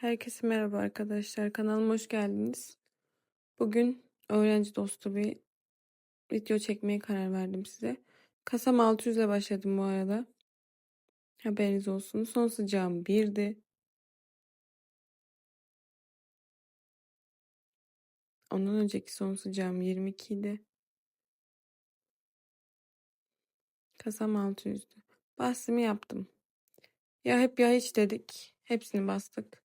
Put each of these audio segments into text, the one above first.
Herkese merhaba arkadaşlar. Kanalıma hoş geldiniz. Bugün öğrenci dostu bir video çekmeye karar verdim size. Kasam 600 ile başladım bu arada. Haberiniz olsun. Son sıcağım 1'di. Ondan önceki son sıcağım 22 idi. Kasam 600'dü. Bahsimi yaptım. Ya hep ya hiç dedik. Hepsini bastık.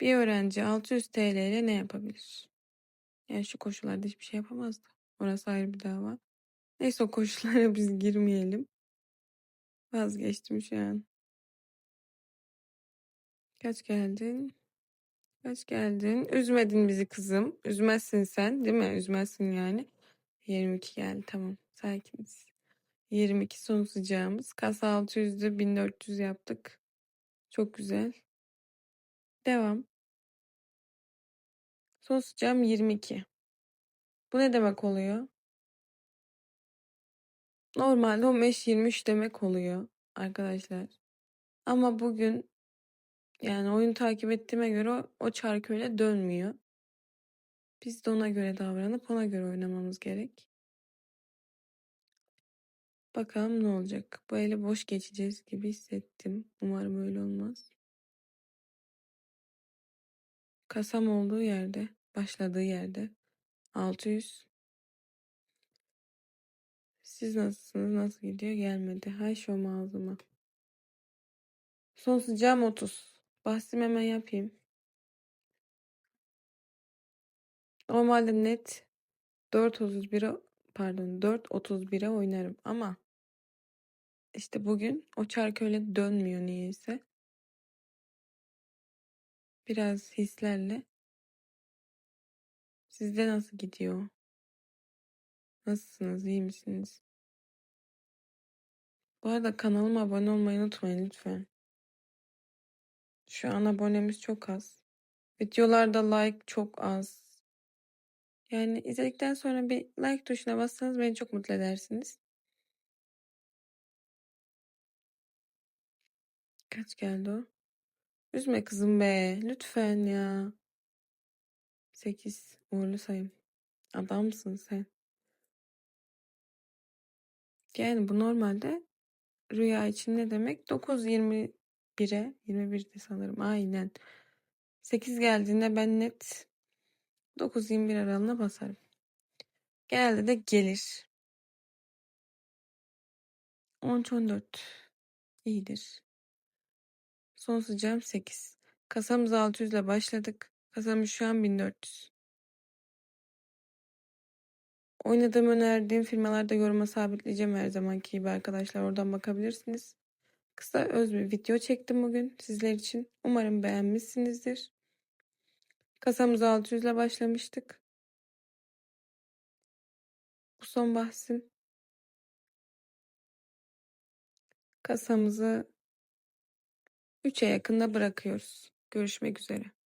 Bir öğrenci 600 TL ile ne yapabilir? Yani şu koşullarda hiçbir şey yapamazdı. Orası ayrı bir dava. Neyse o koşullara biz girmeyelim. Vazgeçtim şu an. Kaç geldin? Kaç geldin? Üzmedin bizi kızım. Üzmezsin sen değil mi? Üzmezsin yani. 22 geldi tamam. Sakiniz. 22 son sıcağımız. Kasa 600'dü 1400 yaptık. Çok güzel. Devam. Son sıcağım 22. Bu ne demek oluyor? Normalde 15-23 demek oluyor arkadaşlar. Ama bugün yani oyun takip ettiğime göre o, o çark öyle dönmüyor. Biz de ona göre davranıp ona göre oynamamız gerek. Bakalım ne olacak. Bu eli boş geçeceğiz gibi hissettim. Umarım öyle olmaz. Kasam olduğu yerde, başladığı yerde 600. Siz nasılsınız? Nasıl gidiyor? Gelmedi. Hay şom ağzıma. Son sıcağım 30. Bahsim hemen yapayım. Normalde net 4.31'e pardon 4.31'e oynarım ama işte bugün o çark öyle dönmüyor niyeyse. Biraz hislerle. Sizde nasıl gidiyor? Nasılsınız? İyi misiniz? Bu arada kanalıma abone olmayı unutmayın lütfen. Şu an abonemiz çok az. Videolarda like çok az. Yani izledikten sonra bir like tuşuna bassanız beni çok mutlu edersiniz. Kaç geldi o? Üzme kızım be. Lütfen ya. 8. Uğurlu sayım. Adamsın sen. Yani bu normalde rüya için ne demek? 9.21'e 21'de sanırım. Aynen. 8 geldiğinde ben net 9-21 aralığına basarım. Genelde de gelir. 13-14 iyidir. Son sıcağım 8. Kasamız 600 ile başladık. Kasamız şu an 1400. Oynadığım önerdiğim firmalarda yoruma sabitleyeceğim her zamanki gibi arkadaşlar. Oradan bakabilirsiniz. Kısa öz bir video çektim bugün sizler için. Umarım beğenmişsinizdir. Kasamız 600 ile başlamıştık. Bu son bahsim. Kasamızı 3'e yakında bırakıyoruz. Görüşmek üzere.